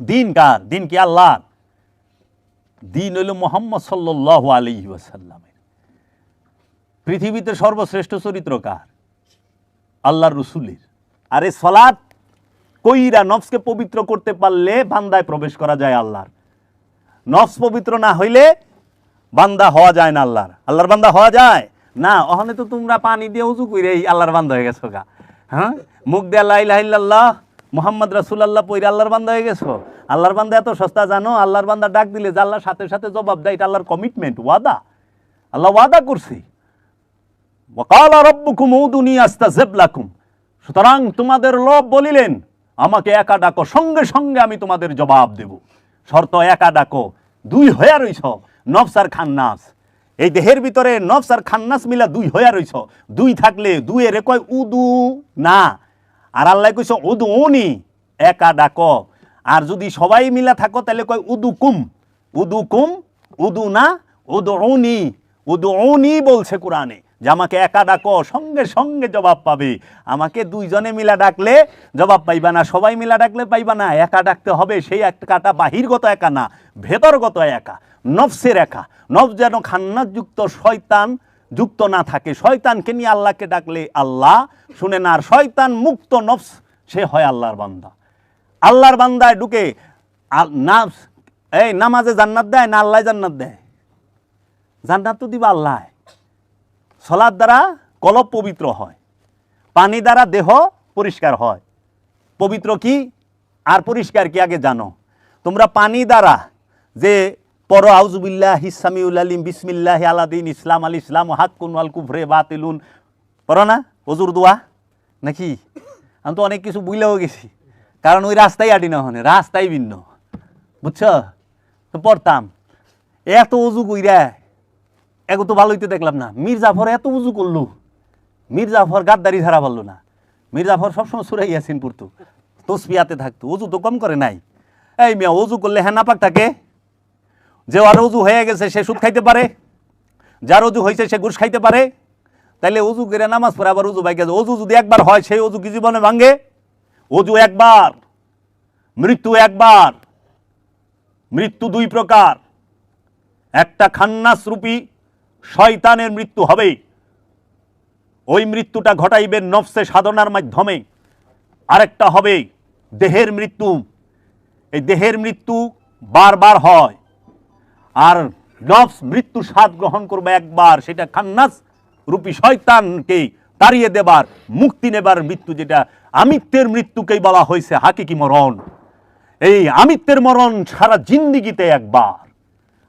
দিন কার? দিন কি আল্লাহ দিন হইল মোহাম্মদ সাল্লাহ আলী ওয়াসাল্লামের। পৃথিবীতে সর্বশ্রেষ্ঠ চরিত্র কার? আল্লাহর রসুলের। আর আরে সলাৎ কইরা নফসকে পবিত্র করতে পারলে বান্দায় প্রবেশ করা যায় আল্লাহর। নফস পবিত্র না হইলে বান্দা হওয়া যায় না আল্লাহর। আল্লাহর বান্দা হওয়া যায়? না, ওখানে তো তোমরা পানি দিয়ে উজু করে এই আল্লাহর বান্দা হয়ে গেছো গা। হ্যাঁ? মুখ দিয়ে আল্লাহ মোহাম্মদ রাসুল্লাহ পইরে আল্লাহর বান্দা হয়ে গেছো? আল্লাহর বান্দা এত সস্তা জানো? আল্লাহর বান্দা ডাক দিলে যে আল্লাহর সাথে সাথে জবাব দেয়, এটা আল্লাহর কমিটমেন্ট ওয়াদা। আল্লাহ ওয়াদা করছি। সুতরাং তোমাদের লোভ বলিলেন, আমাকে একা ডাকো, সঙ্গে সঙ্গে আমি তোমাদের জবাব দেব। শর্ত, একা ডাকো। দুই হইয়া রইছ নফস আর খান্নাস। এই দেহের ভিতরে নফস আর খান্নাস মিলা দুই হইয়া রইছ। দুই থাকলে দুয়ের কয় উদু না। আর আল্লাহ কইছ উদু উনি একা ডাকো। আর যদি সবাই মিলা থাকো, তাহলে কয় উদু কুম উদু কুম উদু না উদু উনি উদু উনি বলছে কোরআনে। যে আমাকে একা ডাকো, সঙ্গে সঙ্গে জবাব পাবে। আমাকে দুইজনে মিলা ডাকলে জবাব পাইবা না। সবাই মিলা ডাকলে পাইবা না। একা ডাকতে হবে, সেই একাটা বাহিরগত একা না, ভেতরগত একা, নফসের একা। নফস যেন খান্নাযুক্ত শয়তান যুক্ত না থাকে। শয়তানকে নিয়ে আল্লাহকে ডাকলে আল্লাহ, শুনে না আর শয়তান মুক্ত নফস, সে হয় আল্লাহর বান্দা। আল্লাহর বান্দায় ঢুকে নাফস এই নামাজে জান্নাত দেয় না আল্লাহ জান্নাত দেয়? জান্নাত তো দিবা আল্লাহ সলাদ দ্বারা কলব পবিত্র হয়, পানি দ্বারা দেহ পরিষ্কার হয়। পবিত্র কি? আর পরিষ্কার কি? আগে জানো। তোমরা পানি দ্বারা যে পর আউজুবিল্লাহ হিসামিউল আলিম, বিসমিল্লাহ আলাদিন ইসলাম আল ইসলাম হাত কুন আল কুফরে বাতিলুন। পড়ো না? অজুর দোয়া? নাকি? আমি তো অনেক কিছু বুঝলেও গেছি। কারণ ওই রাস্তায় আডি না হনে রাস্তায় ভিন্ন। বুঝছ? তো পড়তাম। এত অজু কইরা, এগো তো ভালোই তো দেখলাম না। মীর জাফর এত উজু করল। মীর জাফর গাদ্দারি ছাড়া পারল না। মীর জাফর সবসময় সুরাই ইয়াসিন পড়তো। তসপিয়াতে থাকতো। অজু তো কম করে নাই। এই মিয়া অজু করলে হ্যাঁ নাপাক থাকে? যে আর অজু হয়ে গেছে, সে সুদ খাইতে পারে? যার অজু হয়েছে সে ঘুষ খাইতে পারে? তাইলে অজু করে নামাজ পড়ে আবার অজু বাইকে অজু যদি একবার হয়, সেই অজু কি জীবনে ভাঙ্গে অজু একবার, মৃত্যু একবার, মৃত্যু দুই প্রকার। একটা খান্নাস রূপী শয়তানের মৃত্যু হবে ওই মৃত্যুটা ঘটাইবেন নফসে সাধনার মাধ্যমে। আরেকটা হবে দেহের মৃত্যু। এই দেহের মৃত্যু বারবার হয়। আর নফস মৃত্যু স্বাদ গ্রহণ করবে একবার, সেটা খান্নাস রূপী শয়তানকে তাড়িয়ে দেবার, মুক্তি নেবার মৃত্যু যেটা, আমিত্বের মৃত্যুকেই বলা হয়েছে, হাকিকি মরণ। এই আমিত্বের মরণ সারা জিন্দিগিতে একবার।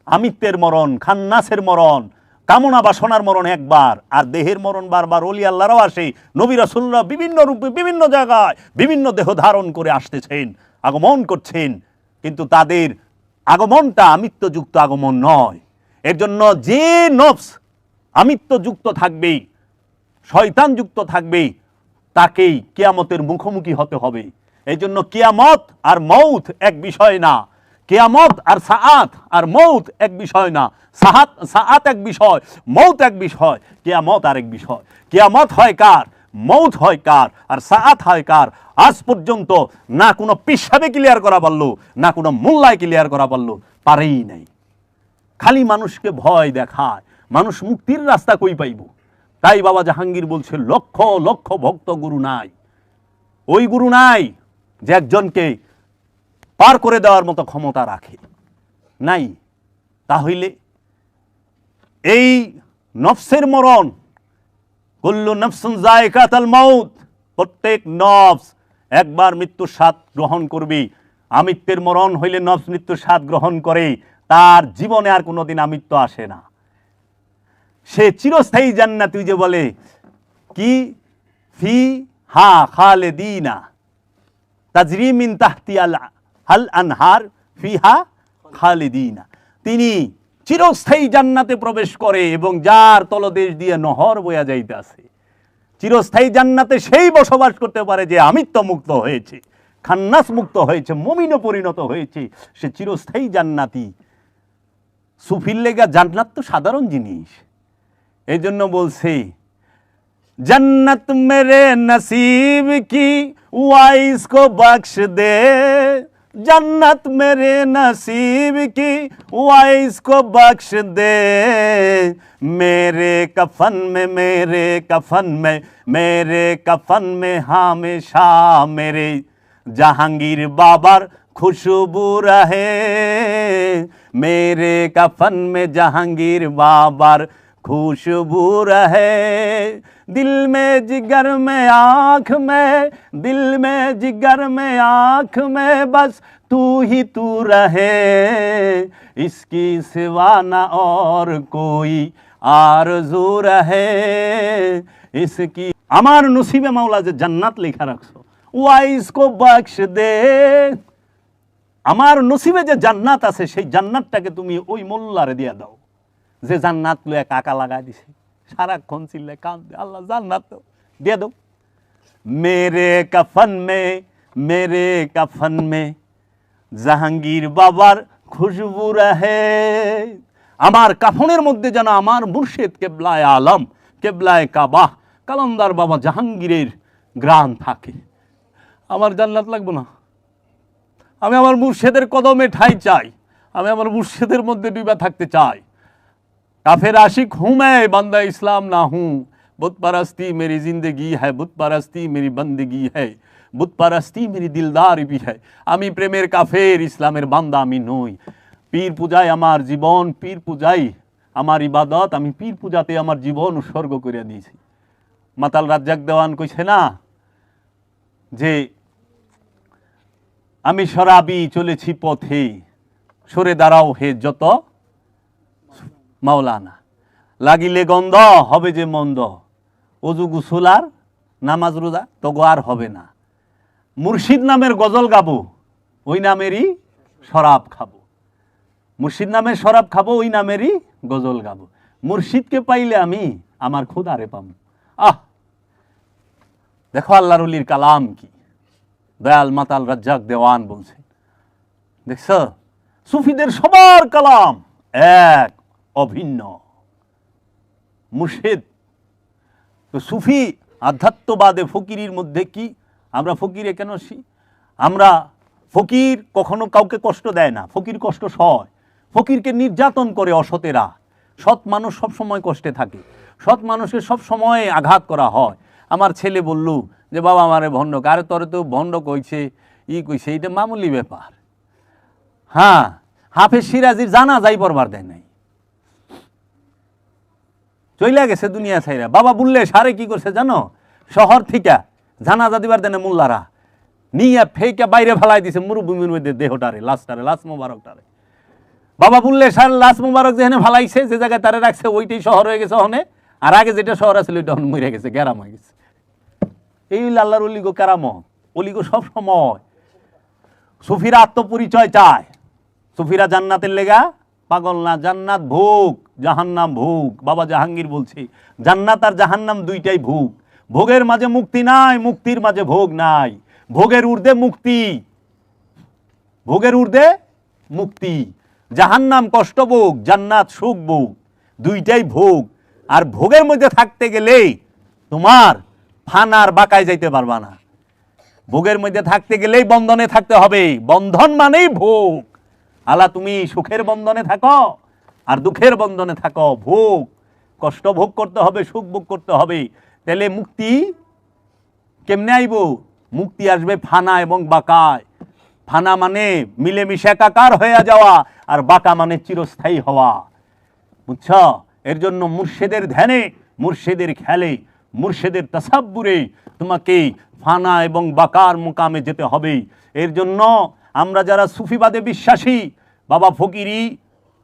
আমিত্বের মরণ, খান্নাসের মরণ, কামনা বাসনার মরণ একবার, আর দেহের মরণ বারবার অলি আল্লাহরাও আসে। নবী রাসূলরা বিভিন্ন রূপে, বিভিন্ন জায়গায়, বিভিন্ন দেহ ধারণ করে আসতেছেন, আগমন করছেন, কিন্তু তাদের আগমনটা আমিত্বযুক্ত আগমন নয়। এর জন্য যে নফস আমিত্বযুক্ত থাকবে শয়তানযুক্ত থাকবেই, তাকেই কেয়ামতের মুখোমুখি হতে হবে। এই জন্য কেয়ামত আর মৌথ এক বিষয় না। কেয়ামত আর সাআত আর মৌত এক বিষয় না। সাহাত, সাআত এক বিষয়, মৌত এক বিষয়, কেয়ামত আর এক বিষয়। কেয়ামত হয় কার? মৌত হয় কার আর সাআত হয় কার? আজ পর্যন্ত না কোনো পিসাবে ক্লিয়ার করা পারল না কোনো মোল্লায় ক্লিয়ার করা পারল পারেই নাই। খালি মানুষকে ভয় দেখায়, মানুষ মুক্তির রাস্তা কই পাইব? তাই বাবা জাহাঙ্গীর বলছে, লক্ষ লক্ষ ভক্ত গুরু নাই। ওই গুরু নাই যে একজনকে পার করে দেওয়ার মতো ক্ষমতা রাখে। নাই। তাহলে এই নফসের মরণ কুল্লু নফসুন জায়কাতাল মাউত। প্রত্যেক নফস একবার মৃত্যুর স্বাদ গ্রহণ করবে। আমিত্বের মরণ হইলে নফস মৃত্যুর স্বাদ গ্রহণ করে। তার জীবনে আর কোনোদিন আমিত্ব আসে না। সে চিরস্থায়ী জান্নাতি যে বলে, কি? ফি হা খালে দিনা তাজরিমিন তাহতি আল, হাল আনহার ফিহা খালিদিনা। তিনি চিরস্থায়ী জান্নাতে প্রবেশ করে এবং যার তলদেশ দিয়ে নহর বয়া যাইতে আছে চিরস্থায়ী জান্নাতে সেই বসবাস করতে পারে যে আমিত্ব মুক্ত হয়েছে খান্নাস মুক্ত হয়েছে, মমিনও পরিণত হয়েছে, সে চিরস্থায়ী জান্নাতি। সুফির লেগা জান্নাত তো সাধারণ জিনিস। এই জন্য বলছে, জান্নাত মেরে নসিব কি ওয়াইস কো বক্স দে। जन्नत मेरे नसीब की वाइस को बख्श दे। मेरे कफन में, मेरे कफन में, मेरे कफन में हमेशा मेरे जहांगीर बाबर खुशबू रहे। मेरे कफन में जहांगीर बाबर खुशबू रहे दिल में जिगर में आँख में दिल में जिगर में आँख में बस तू ही तू रहे इसकी सिवा न और कोई आरजू रहे इसकी আমার নসিবে মাওলা যে জান্নাত লেখা রাখছো ওয়াইসকো বক্স দে আমার নসিবে যে জান্নাত আছে সেই জান্নাতটাকে তুমি ওই মোল্লারে দিয়ে দাও যে জান্নাত লয়ে কাকা লাগাই দিছে। সারাক্ষণ চিল্লে কান্দে আল্লাহ জান্নাত দিয়ে দাও। মেরে কফন মে, মেরে কফন মে, জাহাঙ্গীর বাবার খুশবু রহে। আমার কাফনের মধ্যে যেন আমার মুর্শিদ কেবলায় আলম, কেবলায় কাবাহ কালান্দার বাবা জাহাঙ্গীরের গ্রাম থাকে। আমার জান্নাত লাগবো না। আমি আমার মুর্শেদের কদমে ঠাই চাই। আমি আমার মুর্শেদের মধ্যে ডুবে থাকতে চাই। काफिर आशिक हूँ मैं बंदा इस्लाम ना हूँ बुत परस्ती मेरी जिंदगी है बुत परस्ती मेरी बंदगी है বুত পারাস্তি মেরি দিলদার বি হয় আমি প্রেমের কাফের ইসলামের বান্দা আমি নই পীর পূজায় আমার জীবন পীর পূজাই আমার ইবাদত আমি পীর পূজাতে আমার জীবন উৎসর্গ করে দিয়েছি মাতাল রাজ্জাক দেওয়ান কইছে না যে আমি শরাবি চলেছি পথে সরে দাঁড়াও হে যত মাওলানা। লাগিলে গন্ধ, হবে যে মন্দ। অজু গুসুলার নামাজ রোজা, তগো আর হবে না। মুর্শিদ নামের গজল গাবো, ওই নামেরই শরাব খাব। মুর্শিদ নামের শরাব খাব, ওই নামেরই গজল গাবো। মুর্শিদকে পাইলে আমি আমার খুদারে পাবো আহ! দেখো আল্লাহর কালাম কি। দয়াল মাতাল রাজ্জাক দেওয়ান বলছে। দেখছ? সুফিদের সবার কালাম এক অভিন্ন। মুর্শিদ। তো সুফি আধ্যাত্মবাদে ফকিরির মধ্যে কি? আমরা ফকিরে কেন আসি? আমরা ফকির কখনো কাউকে কষ্ট দেয় না। ফকির কষ্ট সয়। ফকিরকে নির্যাতন করে অসতেরা। সৎ মানুষ সব সময় কষ্টে থাকে। সৎ মানুষকে সব সময় আঘাত করা হয়। আমার ছেলে বলল যে, বাবা, আমারে ভণ্ড কারে। তরে তো ভণ্ড কইছে। ই কইছে এটা মামুলি ব্যাপার। হ্যাঁ হাফেজ সিরাজির জানা যাই পড়বার দেয় চইলা গেছে দুনিয়া ছাইরা। বাবা বললে, সারে কি করছে জানো? শহর থেকে জানাজা দিবার দেনে মোল্লারা। নিয়ে ফেকে বাইরে ফেলাই দিছে মরুভূমির মধ্যে দেহটারে, লাশটারে, লাশ মোবারকটারে। বাবা বললে, সার, লাশ মোবারক যেখানে ফালাইছে, যে জায়গায় তারে রাখছে, ওইটাই শহর হয়ে গেছে ওখানে। আর আগে যেটা শহর আছে, ওইটা মরে গেছে, গ্যারাম হয়ে গেছে। এই হইল আল্লাহর অলিগো কেরামত অলিগো সব সময়। সুফিরা আত্মপরিচয় চায়। সুফিরা জান্নাতের লেগা পাগল না, জান্নাত ভোগ, জাহান্নাম ভোগ। বাবা জাহাঙ্গীর বলছে, জান্নাত আর জাহান্নাম দুইটাই ভোগ। ভোগের মাঝে মুক্তি নাই, মুক্তির মাঝে ভোগ নাই। ভোগের ঊর্ধ্বে মুক্তি। ভোগের ঊর্ধ্বে মুক্তি। জাহান্নাম কষ্ট ভোগ, জান্নাত সুখ ভোগ, দুইটাই ভোগ। আর ভোগের মধ্যে থাকতে গেলে তোমার ফানার বাঁকায় যাইতে পারবা না। ভোগের মধ্যে থাকতে গেলেই বন্ধনে থাকতে হবে। বন্ধন মানেই ভোগ। আলা, তুমি সুখের বন্ধনে থাকো আর দুঃখের বন্ধনে থাকো। ভোগ, কষ্ট ভোগ করতে হবে, সুখ ভোগ করতে হবে। তাহলে মুক্তি কেমনে আইব? মুক্তি আসবে ফানা এবং বাঁকায়। ফানা মানে মিলেমিশে একাকার হয়ে যাওয়া আর বাঁকা মানে চিরস্থায়ী হওয়া। বুঝছ? এর জন্য মুর্শেদের ধ্যানে, মুর্শেদের খেলে, মুর্শেদের তাসাব্বুরে তোমাকে ফানা এবং বাকার মোকামে যেতে হবে। এর জন্য আমরা যারা সুফিবাদে বিশ্বাসী, বাবা ফকিরি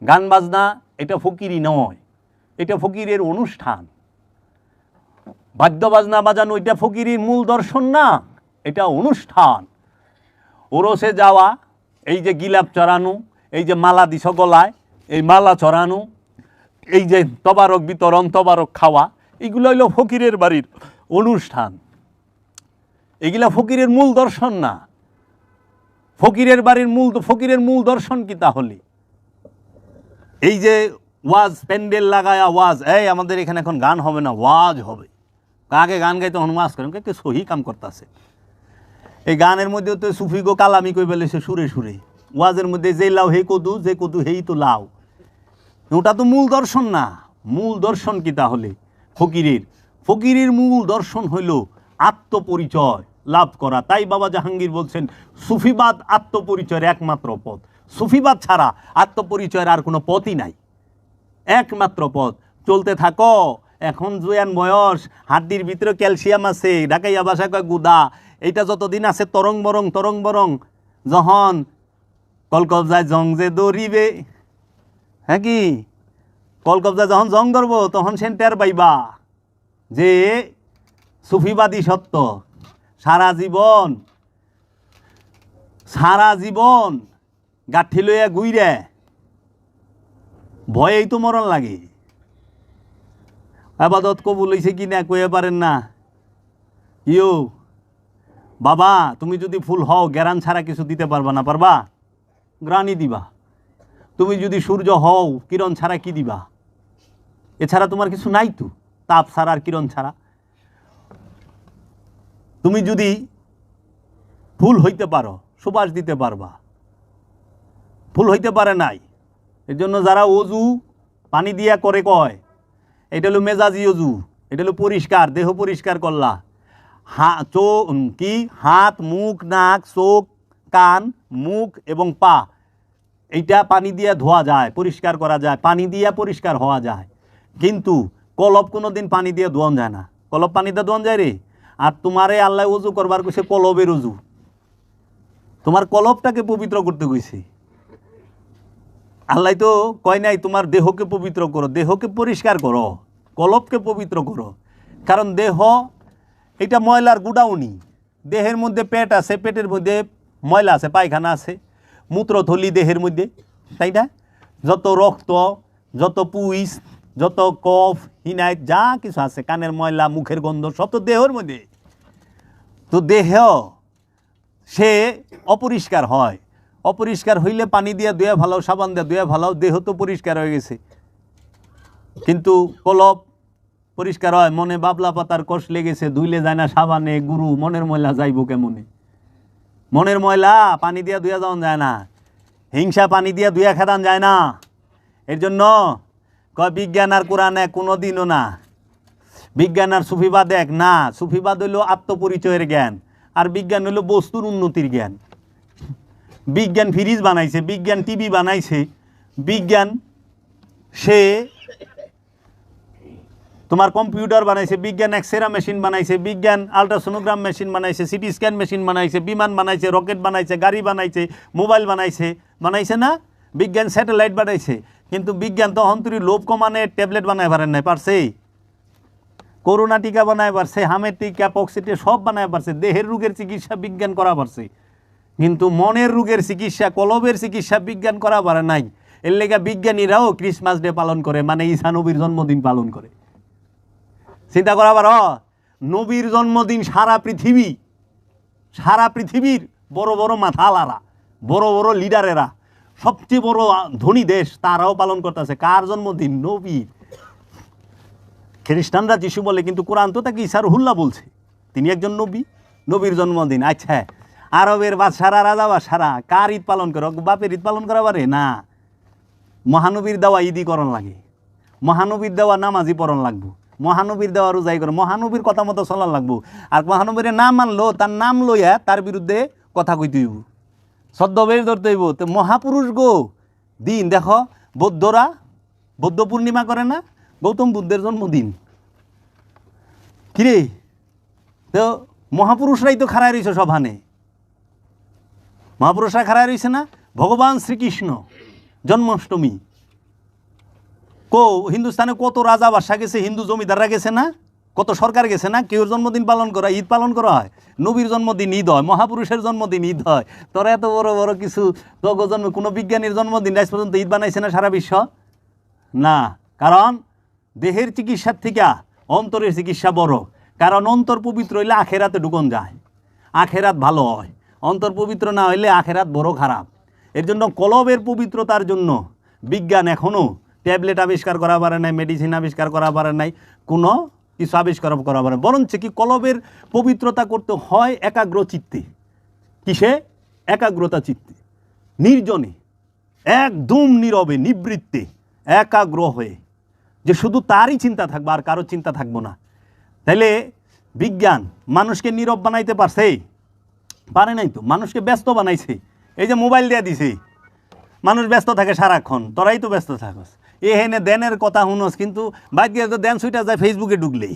গান বাজনা, এটা ফকিরি নয়, এটা ফকিরের অনুষ্ঠান। বাদ্য বাজনা, এটা ফকিরির মূল দর্শন না, এটা অনুষ্ঠান। ওরসে যাওয়া, এই যে গিলাপ চড়ানো, এই যে মালা দিছ গলায়, এই মালা চড়ানো, এই যে তবারক, বিতরণ, তবারক খাওয়া, এগুলো হইল ফকিরের বাড়ির অনুষ্ঠান। এগুলা ফকিরের মূল দর্শন না। ফকিরের বাড়ির মূল ফকিরের মূল দর্শন কি তাহলে? এই যে ওয়াজ, প্যান্ডেল লাগায়া ওয়াজ, এই আমাদের এখানে এখন গান হবে না, ওয়াজ হবে। আগে গান গাইতে হনুমাস করেন কে সহি কাম করতেছে। এই গানের মধ্যে তো সুফি গো কালামি কই বলে সে সুরে সুরে। ওয়াজের মধ্যে যে লাও হে কদু, যে কদু হেই তো লাও। ওটা তো মূল দর্শন না। মূল দর্শন কি তাহলে? ফকিরের। ফকিরের মূল দর্শন হইল আত্মপরিচয়। লাভ করা। তাই বাবা জাহাঙ্গীর বলছেন, সুফিবাদ আত্মপরিচয়ের একমাত্র পথ। সুফিবাদ ছাড়া আত্মপরিচয়ের আর কোনো পথই নাই। একমাত্র পথ। চলতে থাকো। এখন জুয়ান বয়স, হাড্ডির ভিতরে ক্যালসিয়াম আছে, ঢাকাইয়া বাসা কয় গুদা। এইটা যতদিন আছে, তরং বরং তরং বরং। যখন কলকবজায় জং যে দৌড়িবে। হ্যাঁ কি? কলকবজায় যখন জং ধরবো, তখন সেন টের পাইবা যে সুফিবাদী সত্য। সারা জীবন। সারা জীবন গাঠি লইয়া গুইরে ভয়েই তো মরণ লাগে। আবাদত কবুল হইছে কি না কয়ে পারেন না। ইও বাবা, তুমি যদি ফুল হও গ্যারান ছাড়া কিছু দিতে পারবা না, পারবা? গ্রানি দিবা। তুমি যদি সূর্য হও, কিরণ ছাড়া কি দিবা? এছাড়া তোমার কিছু নাই তো, তাপ ছাড়া আর কিরণ ছাড়া। তুমি যদি ফুল হইতে পারো, সুবাস দিতে পারবা। ফুল হইতে পারে নাই। এর জন্য যারা অজু পানি দিয়া করে কয়, এটা হলো মেজাজি অজু, এটা হলো পরিষ্কার, দেহ পরিষ্কার করলা। হা, চো কি? হাত, মুখ, নাক, চোখ, কান, মুখ এবং পা, এইটা পানি দিয়ে ধোয়া যায়, পরিষ্কার করা যায়, পানি দিয়ে পরিষ্কার হওয়া যায়। কিন্তু কলপ কোনো দিন পানি দিয়ে ধোয়ান যায় না। কলপ পানি দিয়ে ধোয়ান যায় রে? আর তোমারে আল্লাহ উজু করবার কইছে কলবের উজু। তোমার কলবটাকে পবিত্র করতে কইছে। আল্লাহ তো কয় নাই, তোমার দেহকে পবিত্র করো, দেহকে পরিষ্কার করো, কলবকে পবিত্র করো। কারণ দেহ, এটা ময়লার গুডাউনি দেহের মধ্যে পেট আছে, পেটের মধ্যে ময়লা আছে, পায়খানা আছে, মূত্রথলি দেহের মধ্যে, তাই না? যত রক্ত, যত পুইস যত কফ হিনাইট যা কিছু আছে, কানের ময়লা, মুখের গন্ধ, সব তো দেহের মধ্যে। তো দেহ, সে অপরিষ্কার হয়। অপরিষ্কার হইলে পানি দিয়ে দুয়া ভালো সাবান দিয়ে দুয়া ভালো দেহ তো পরিষ্কার হয়ে গেছে। কিন্তু কলব পরিষ্কার হয়, মনে বাবলা পাতার কষ লেগেছে, ধুইলে যায় না সাবানে, গুরু, মনের ময়লা যাইব কেমনে? মনের ময়লা, পানি দিয়ে ধুয়ে যাওয়া যায় না। হিংসা পানি দিয়ে ধুয়ে খেদান যায় না। এর জন্য কয়, বিজ্ঞান আর কোরআন কোনো দিনও না। বিজ্ঞান আর সুফিবাদ এক, না। সুফিবাদ হইল আত্মপরিচয়ের জ্ঞান, আর বিজ্ঞান হইল বস্তুর উন্নতির জ্ঞান। বিজ্ঞান ফ্রিজ বানাইছে, বিজ্ঞান টিভি বানাইছে। বিজ্ঞান, সে তোমার কম্পিউটার বানাইছে, বিজ্ঞান এক্সেরা মেশিন বানাইছে, বিজ্ঞান আলট্রাসোনোগ্রাম মেশিন বানাইছে, সিটি স্ক্যান মেশিন বানাইছে, বিমান বানাইছে, রকেট বানাইছে, গাড়ি বানাইছে, মোবাইল বানাইছে। বানাইছে না? বিজ্ঞান স্যাটেলাইট বানাইছে, কিন্তু বিজ্ঞান তো অন্তরি লোভ কমানে ট্যাবলেট বানায় পারেন নাই, পারছে? করোনা টিকা বানায় পারছে, হামের টিকা, পক্সিটে সব বানায় পারছে, দেহের রোগের চিকিৎসা বিজ্ঞান করা পারছে। কিন্তু মনের রোগের চিকিৎসা, কলবের চিকিৎসা বিজ্ঞান করা পারে নাই। এর লেগা বিজ্ঞানীরাও ক্রিসমাস ডে পালন করে মানে ঈসা নবীর জন্মদিন পালন করে। চিন্তা করা পার? নবীর জন্মদিন সারা পৃথিবী, সারা পৃথিবীর বড় বড় মাথালারা, বড় বড় লিডারেরা সবচেয়ে বড় ধনী দেশ তারাও পালন করতেছে। কার জন্মদিন? নবীর। খ্রিস্টানরা যিশু বলে, কিন্তু কোরআন তো তাকে ইসার হুল্লা বলছে। তিনি একজন নবী, নবীর জন্মদিন। আচ্ছা আরবের বাদশারা রাজা বাদশারা কার ঈদ পালন করে? বাপের ঈদ পালন করা পারে? না। মহানবীর দেওয়া ঈদই করণ লাগে। মহানবীর দেওয়া নামাজি পড়ন লাগবো। মহানবীর দেওয়া রোজাই করে মহানবীর কথা মতো চলার লাগবো। আর মহানবীর নাম মানলো, তার নাম লইয়া তার বিরুদ্ধে কথা কইতে হইব। ছদ্মবেশ ধরতে হইব। তো মহাপুরুষ গো, দিন দেখো, বৌদ্ধরা, বৌদ্ধ পূর্ণিমা করে না? গৌতম বুদ্ধের জন্মদিন। কিরে? তো মহাপুরুষরাই তো খাড়াই রয়েছে সভানে। মহাপুরুষরা খাড়াই রয়েছে না? ভগবান শ্রীকৃষ্ণ, জন্মাষ্টমী। কো, হিন্দুস্তানে কত রাজা বাসা গেছে, হিন্দু জমিদাররা গেছে না? কত সরকার গেছে না? কেউ জন্মদিন পালন করা, ঈদ পালন করা হয়? নবীর জন্মদিন ঈদ হয়, মহাপুরুষের জন্মদিন ঈদ হয়। তোরা এত বড় বড় কিছু তগ কোনো বিজ্ঞানীর জন্মদিন আজ পর্যন্ত ঈদ বানাইছে না সারা বিশ্ব? না, কারণ দেহের চিকিৎসার থেকে অন্তরের চিকিৎসা বড়। কারণ অন্তর পবিত্র হইলে আখেরাতে ঢুকন যায়। আখেরাত ভালো হয়। অন্তর পবিত্র না হইলে আখেরাত বড় খারাপ। এর জন্য কলবের পবিত্রতার জন্য বিজ্ঞান এখনও ট্যাবলেট আবিষ্কার করা পারে নাই, মেডিসিন আবিষ্কার করা পারে নাই। কোনো কিছু আবিষ্কার করা পারে বরঞ্চ কি কলবের পবিত্রতা করতে হয় একাগ্র চিত্তে। কিসে? একাগ্রতা চিত্তে। নির্জনে, একদম নীরবে, নিবৃত্তে, একাগ্র হয়ে। যে শুধু তারই চিন্তা থাকবে, আর কারও চিন্তা থাকব না। তাইলে বিজ্ঞান মানুষকে নীরব বানাইতে পারছে? পারে নাই তো। মানুষকে ব্যস্ত বানাইছে। এই যে মোবাইল দেয়া দিছে। মানুষ ব্যস্ত থাকে সারাক্ষণ। তোরাই তো ব্যস্ত থাকস। এ হেনে দেনের কথা শুনস, কিন্তু বাদ গিয়ে তো দেন সুইটা যায় ফেসবুকে ঢুকলেই।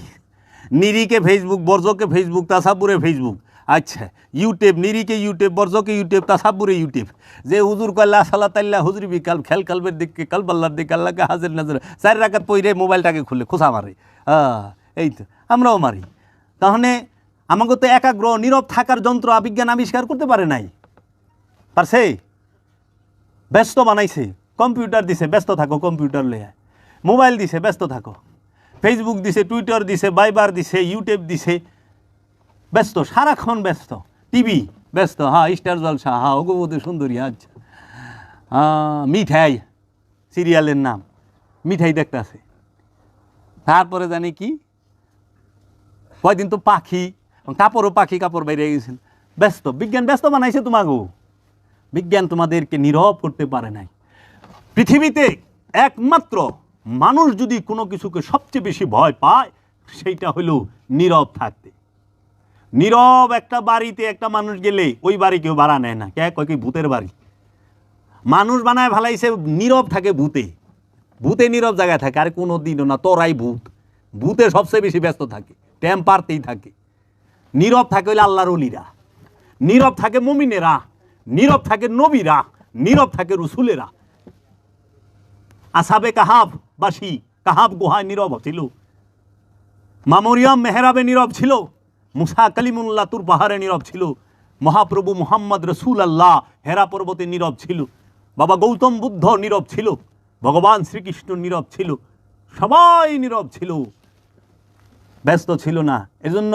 নিরিকে ফেসবুক বর্জকে ফেসবুক তাসাবুরে ফেসবুক আচ্ছা ইউটিউব নিরিকে ইউটিউব বর্জকে ইউটিউব তাসাবুরে ইউটিউব যে হুজুর কল্লা সাল্লাহ তাল্লাহ হুজুরি বিকাল খেল কালবের দিকে কালবাল্লার দিকে আল্লাহকে হাজির নাজর। চার রাখাত পইরে মোবাইলটাকে খুলে, খোসা মারে। হ্যাঁ এই তো, আমরাও মারি। তাহলে আমাকে তো একাগ্র, নীরব থাকার যন্ত্র বিজ্ঞান আবিষ্কার করতে পারে নাই। পারছে? ব্যস্ত বানাইছে। কম্পিউটার দিছে, ব্যস্ত থাকো, কম্পিউটার লইয়া মোবাইল দিছে, ব্যস্ত থাকো। ফেসবুক দিছে টুইটার দিছে বাইবার দিছে ইউটিউব দিছে। ব্যস্ত, সারাক্ষণ ব্যস্ত। টিভি ব্যস্ত। হ্যাঁ স্টার জলসা হ্যাঁ অগবধূ সুন্দরী আচ্ছা। মিঠাই, সিরিয়ালের নাম। মিঠাই দেখতেছে তারপরে জানি কি? কয়দিন তো পাখি, কাপড়ও পাখি, কাপড় বাইরে গেছেন ব্যস্ত, বিজ্ঞান ব্যস্ত বানাইছে তোমাকেও বিজ্ঞান তোমাদেরকে নীরব করতে পারে নাই। পৃথিবীতে একমাত্র মানুষ যদি কোনো কিছুকে সবচেয়ে বেশি ভয় পায়, সেইটা হলো নীরব থাকতে। নীরব একটা বাড়িতে একটা মানুষ গেলে ওই বাড়ি কেউ ভাড়া নেয় না। কে কয় কি ভূতের বাড়ি? মানুষ বানায় ভালাইছে নীরব থাকে ভূতে। ভূতে নীরব জায়গায় থাকে, আর কোনো দিনও না, তোরাই ভূত। ভূতে সবচেয়ে বেশি ব্যস্ত থাকে, ট্যাম পারতেই থাকে। নীরব থাকে হইলে আল্লাহর অলিরা নীরব থাকে মমিনেরা। নীরব থাকে নবীরা। নীরব থাকে রসুলেরা। আসাবে কাহাব বাসি, কাহাব গুহায় নীরব ছিল। মামরিয়াম মেহরাবে নীরব ছিল, মুসা কালিমুল্লাহ তুর পাহাড়ে নীরব ছিল, মহাপ্রভু মোহাম্মদ রসুল আল্লাহ হেরা পর্বতে নীরব ছিল, বাবা গৌতম বুদ্ধ নীরব ছিল, ভগবান শ্রীকৃষ্ণ নীরব ছিল, সবাই নীরব ছিল। ব্যস্ত ছিল না, এজন্য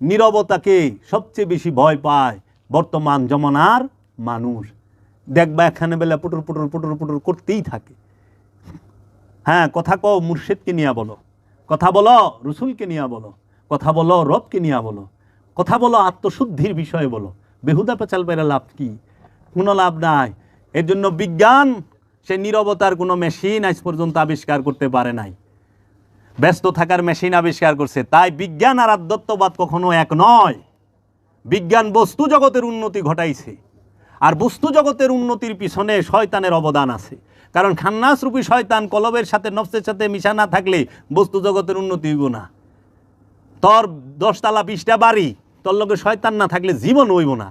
নীরবতাকে সবচেয়ে বেশি ভয় পায় বর্তমান জমানার মানুষ। দেখবা এখানে বেলা পুটুর পুটুর পুটুর পুটুর করতেই থাকে। হ্যাঁ কথা কও, মুর্শিদকে নিয়ে বলো। কথা বলো, রসুলকে নিয়ে বলো। কথা বলো, রবকে নিয়ে বলো। কথা বলো, আত্মশুদ্ধির বিষয়ে বলো। বেহুদা পেঁচাল বেড়া লাভ কি? কোনো লাভ নাই। এর জন্য বিজ্ঞান, সে নীরবতার কোনো মেশিন আজ পর্যন্ত আবিষ্কার করতে পারে নাই। ব্যস্ত থাকার মেশিন আবিষ্কার করছে। তাই বিজ্ঞান আর আদ্যত্ববাদ কখনো এক নয়। বিজ্ঞান বস্তু জগতের উন্নতি ঘটাইছে। আর বস্তু জগতের উন্নতির পিছনে শয়তানের অবদান আছে। কারণ খান্নাসরূপী শয়তান কলবের সাথে, নফসের সাথে মিশা না থাকলে বস্তু জগতের উন্নতি হইব না। তোর দশতলা বিশটা বাড়ি, তোর লগে শয়তান না থাকলে জীবন হইব না।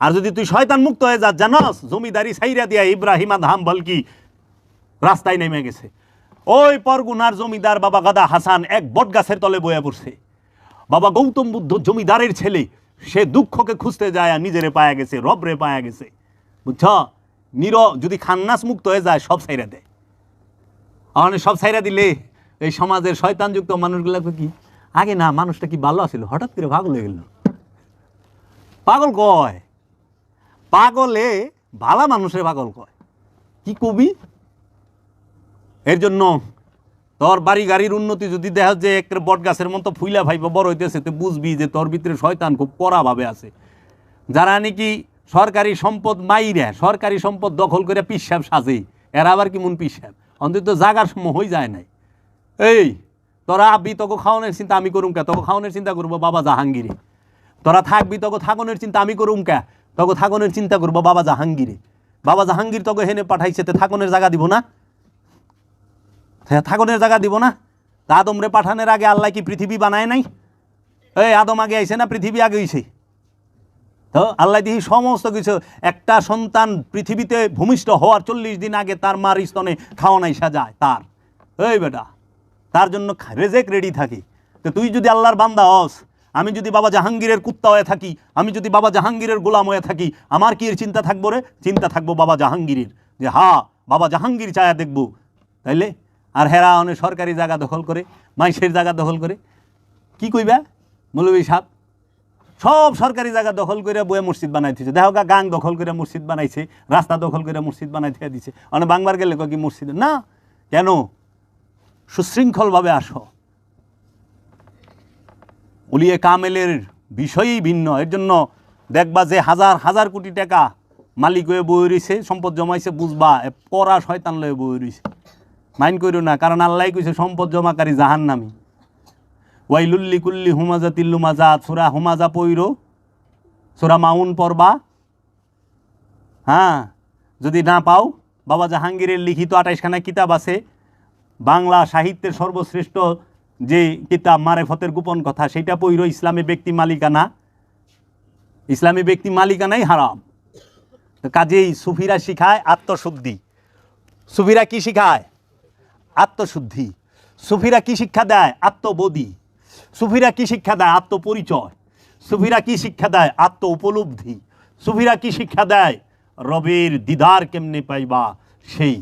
আর যদি তুই শয়তান মুক্ত হয়ে যা জানস, জমিদারি সাইরা দিয়া ইব্রাহিম আধাম বলকি, রাস্তায় নেমে গেছে। ওই পরগুনার জমিদার বাবা গাদা হাসান এক বটগাছের তলে বয়ে পড়ছে। বাবা গৌতম বুদ্ধ জমিদারের ছেলে, সে দুঃখকে খুঁজতে যায় নিজেরে পায়া গেছে, রবরে পায়া গেছে। বুঝছ? নির যদি খান্নাস মুক্ত হয়ে যায়, সব সাইরা দেয়। আর সব সাইরা দিলে এই সমাজের শয়তানযুক্ত মানুষগুলোকে কি, আগে না, মানুষটা কি ভালো আছিল? হঠাৎ করে পাগল হয়ে গেল। পাগল কয়? পাগলে ভালা মানুষের পাগল কয়। কি কবি? এর জন্য তোর বাড়ি গাড়ির উন্নতি যদি দেখা যে এক বট গাছের মতো ফুইলা ভাইবা বড় হইতেছে, তো বুঝবি যে তোর ভিতরে শয়তান খুব কড়াভাবে আছে। যারা নাকি সরকারি সম্পদ মাইরা, সরকারি সম্পদ দখল করে পিসাব সাজে। এরা আবার কি মন পিসাব অন্তত জাগার সময় হয়ে যায় নাই। এই, তোরা আবি, তোকে খাওয়ানোর চিন্তা আমি করুম কে? তোকে খাওয়ানোর চিন্তা করব বাবা জাহাঙ্গীরে। তোরা থাকবি, তোকে থাকনের চিন্তা আমি করুম কে? তোকে থাকনের চিন্তা করব বাবা জাহাঙ্গীরে। বাবা জাহাঙ্গীর তোকে হেনে পাঠাইছে, তে থাকনের জায়গা দিব না? হ্যাঁ থাকনের জায়গা দিব না? তা আদমরে পাঠানোর আগে আল্লাহ কি পৃথিবী বানায় নাই? এই, আদম আগে আইছে না? পৃথিবী আগে হইছে? তো আল্লাহ দিহি সমস্ত কিছু। একটা সন্তান পৃথিবীতে ভূমিষ্ঠ হওয়ার চল্লিশ দিন আগে তার মার স্তনে খাওয়ানাই সাজায় তার। এই বেটা, তার জন্য রেজেক রেডি থাকি। তো তুই যদি আল্লাহর বান্দা হস, আমি যদি বাবা জাহাঙ্গীরের কুত্তা হয়ে থাকি, আমি যদি বাবা জাহাঙ্গীরের গোলাম হয়ে থাকি, আমার কি এর চিন্তা থাকব রে? চিন্তা থাকব বাবা জাহাঙ্গীরের। যে হা, বাবা জাহাঙ্গীর চায়া দেখব। তাইলে? আর হেরা অনেক সরকারি জায়গা দখল করে মাইসের জায়গা দখল করে। কি কইবা মৌলবী সাহেব? সব সরকারি জায়গা দখল করে বয়ে মসজিদ বানাই দিছে দেখো গা দখল করে মসজিদ বানাইছে, রাস্তা দখল করে মসজিদ বানাই দিয়ে দিছে। অনেক বাংবার গেলে কি মসজিদ? না, কেন? সুশৃঙ্খলভাবে আসো। উলিয়ে কামেলের বিষয়ই ভিন্ন। এর জন্য দেখবা যে হাজার হাজার কোটি টাকা মালিক হয়ে বই রইছে, সম্পদ জমাইছে, বুঝবা পরা শয়তান লয়ে বই রইছে। মাইন কইরো না, কারণ আল্লাহ কইছে, সম্পদ জমাকারী জাহান্নামী। ওয়াইলুল্লি কুল্লি হুমাজা তিল্লু মাজা সুরা হুমাজা পইরো। সুরা মাউন পড়বা। হ্যাঁ যদি না পাও, বাবা জাহাঙ্গীরের লিখিত আঠাইশখানা কিতাব আছে। বাংলা সাহিত্যের সর্বশ্রেষ্ঠ যে কিতাব মারেফতের গোপন কথা, সেটা পইরো ইসলামী ব্যক্তি মালিকানা। ইসলামী ব্যক্তি মালিকানাই হারাম। কাজেই সুফিরা শিখায় আত্মশুদ্ধি। সুফিরা কি শিখায়? আত্মশুদ্ধি। সুফিরা কি শিক্ষা দেয়? আত্মবোধি। সুফিরা কি শিক্ষা দেয়? আত্মপরিচয়। সুফিরা কি শিক্ষা দেয়? আত্ম উপলব্ধি সুফিরা কি শিক্ষা দেয়? রবের দিদার কেমনে পাইবা? সেই